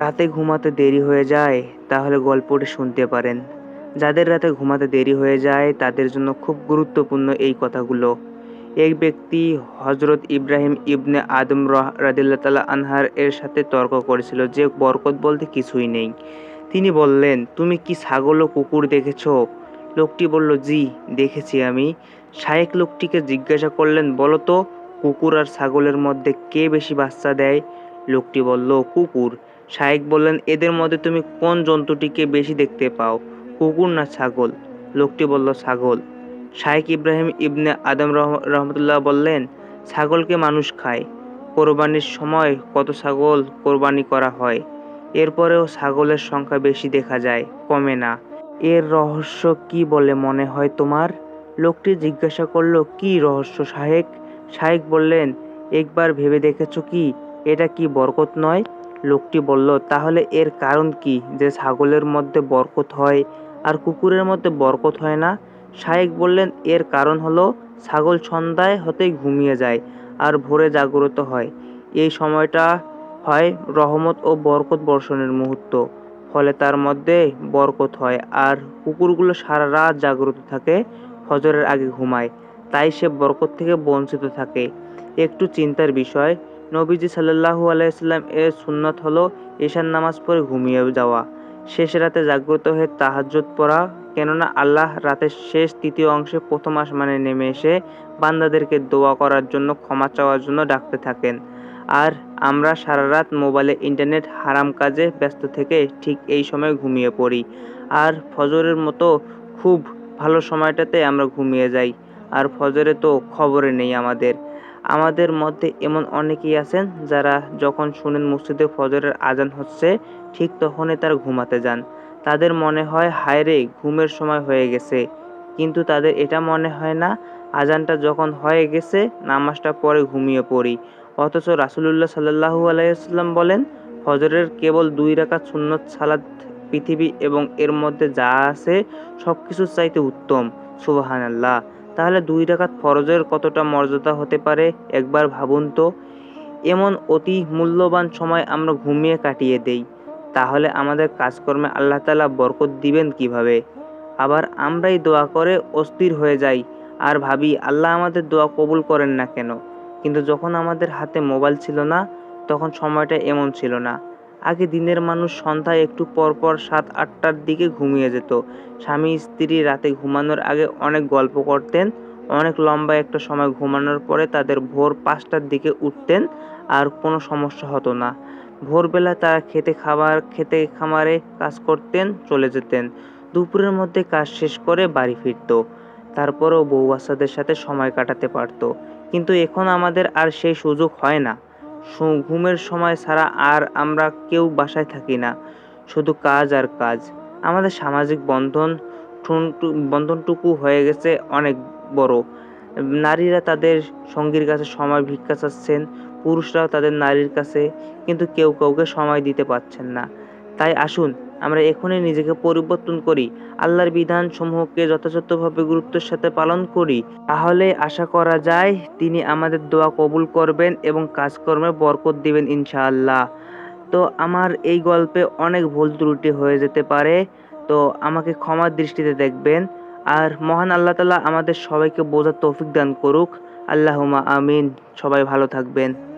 রাতে ঘুমাতে দেরি হয়ে যায়, তাহলে গল্পটি শুনতে পারেন। যাদের রাতে ঘুমাতে দেরি হয়ে যায়, তাদের জন্য খুব গুরুত্বপূর্ণ এই কথাগুলো। এক ব্যক্তি হজরত ইব্রাহিম ইবনে আদম রাদিল্লা তালা আনহার এর সাথে তর্ক করেছিল যে বরকত বলতে কিছুই নেই। তিনি বললেন, তুমি কি ছাগল ও কুকুর দেখেছ? লোকটি বলল, জি, দেখেছি আমি। শায়েক লোকটিকে জিজ্ঞাসা করলেন, বলো তো, কুকুর আর ছাগলের মধ্যে কে বেশি বাচ্চা দেয়? লোকটি বলল, কুকুর। শায়েক বললেন, এদের মধ্যে তুমি কোন জন্তুটিকে বেশি দেখতে পাও? কুকুর না ছাগল? লোকটি বলল, ছাগল। শায়েক ইব্রাহিম ইবনে আদম রহ- রহমতুল্লাহ বললেন, ছাগলকে মানুষ খায়। কোরবানির সময় কত ছাগল কোরবানি করা হয়? এরপরেও ছাগলের সংখ্যা বেশি দেখা যায়, কমে না। এর রহস্য কি বলে মনে হয় তোমার? লোকটি জিজ্ঞাসা করল, কি রহস্য শাহেক শাহেক বললেন, একবার ভেবে দেখেছ কি? এটা কি বরকত নয়? লোকটি বলল, তাহলে এর কারণ কি? যে ছাগলের মধ্যে বরকত হয় আর কুকুরের মধ্যে বরকত হয় না? শায়েক বললেন, এর কারণ হলো ছাগল সন্ধ্যায় হতেই ঘুমিয়ে যায় আর ভোরে জাগ্রত হয়। এই সময়টা হয় রহমত ও বরকত বর্ষণের মুহূর্ত। ফলে তার মধ্যে বরকত হয় আর কুকুরগুলো সারা রাত জাগ্রত থাকে, ফজরের আগে ঘুমায়। তাই সে বরকত থেকে বঞ্চিত থাকে। একটু চিন্তার বিষয় নবীজি সাল্লাল্লাহু আলাইসাল্লাম এর সুন্নত হলো ঈশান নামাজ পড়ে ঘুমিয়ে যাওয়া। শেষ রাতে জাগ্রত হয়ে তাহাজ্জুদ পড়া, কেননা আল্লাহ রাতের শেষ তৃতীয় অংশে প্রথম আসমানে নেমে এসে বান্দাদেরকে দোয়া করার জন্য, ক্ষমা চাওয়ার জন্য ডাকতে থাকেন। আর আমরা সারা রাত মোবাইলে ইন্টারনেট হারাম কাজে ব্যস্ত থেকে ঠিক এই সময় ঘুমিয়ে পড়ি। আর ফজরের মতো খুব ভালো সময়টাতে আমরা ঘুমিয়ে যাই। আর ফজরে তো খবরে নেই আমাদের। আমাদের মধ্যে এমন অনেকেই আছেন যারা যখন শুনেন মসজিদে ফজরের আজান হচ্ছে, ঠিক তখনই তারা ঘুমাতে যান। তাদের মনে হয়, হায় রে, ঘুমের সময় হয়ে গেছে। কিন্তু তাদের এটা মনে হয় না, আজানটা যখন হয়ে গেছে, নামাজটা পরে ঘুমিয়ে পড়ি। অথচ রাসুলুল্লাহ সাল্লাহু আলাইসাল্লাম বলেন, ফজরের কেবল দুই রাকাত সুন্নত সালাদ পৃথিবী এবং এর মধ্যে যা আছে সব কিছুর চাইতে উত্তম। সুবাহান আল্লাহ তাহলে দুই রাকাত ফরজের কতটা মর্যাদা হতে পারে? একবার ভাবুন তো। এমন অতি মূল্যবান সময় আমরা ঘুমিয়ে কাটিয়ে দেই। তাহলে আমাদের কাজকর্মে আল্লাহ তালা বরকত দিবেন কীভাবে? আবার আমরাই দোয়া করে অস্থির হয়ে যাই। আর ভাবি, আল্লাহ আমাদের দোয়া কবুল করেন না কেন? কিন্তু যখন আমাদের হাতে মোবাইল ছিল না, তখন সময়টা এমন ছিল না। আগে দিনের মানুষ সন্ধ্যায় একটু পর পর সাত, আটটার দিকে ঘুমিয়ে যেত। স্বামী, স্ত্রী রাতে ঘুমানোর আগে অনেক গল্প করতেন, অনেক লম্বা একটা সময় ঘুমানোর পরে তাদের ভোর পাঁচটার দিকে উঠতেন আর কোনো সমস্যা হতো না। ভোরবেলা তারা খেতে খাবার, খেতে খামারে কাজ করতেন, চলে যেতেন। দুপুরের মধ্যে কাজ শেষ করে বাড়ি ফিরতো। তারপরেও বউ বাচ্চাদের সাথে সময় কাটাতে পারতো। কিন্তু এখন আমাদের আর সেই সুযোগ হয় না। ঘুমের সময় ছাড়া আর আমরা কেউ বাসায় থাকি না। শুধু কাজ আর কাজ। আমাদের সামাজিক বন্ধন বন্ধনটুকু হয়ে গেছে অনেক বড়। নারীরা তাদের সঙ্গীর কাছে সময় ভিক্ষা চাচ্ছেন, পুরুষরাও তাদের নারীর কাছে, কিন্তু কেউ কাউকে সময় দিতে পারছেন না। তাই আসুন আমরা এখনই নিজেকে পরিবর্তন করি, আল্লাহর বিধান সমূহকে যথাযথভাবে গুরুত্বের সাথে পালন করি। তাহলে আশা করা যায়, তিনি আমাদের দোয়া কবুল করবেন এবং কাজকর্মে বরকত দিবেন ইনশাআল্লাহ। তো আমার এই গল্পে অনেক ভুল ত্রুটি হয়ে যেতে পারে, তো আমাকে ক্ষমার দৃষ্টিতে দেখবেন। আর মহান আল্লাহ তালা আমাদের সবাইকে বোঝার তৌফিক দান করুক। আল্লাহুমা আমিন। সবাই ভালো থাকবেন।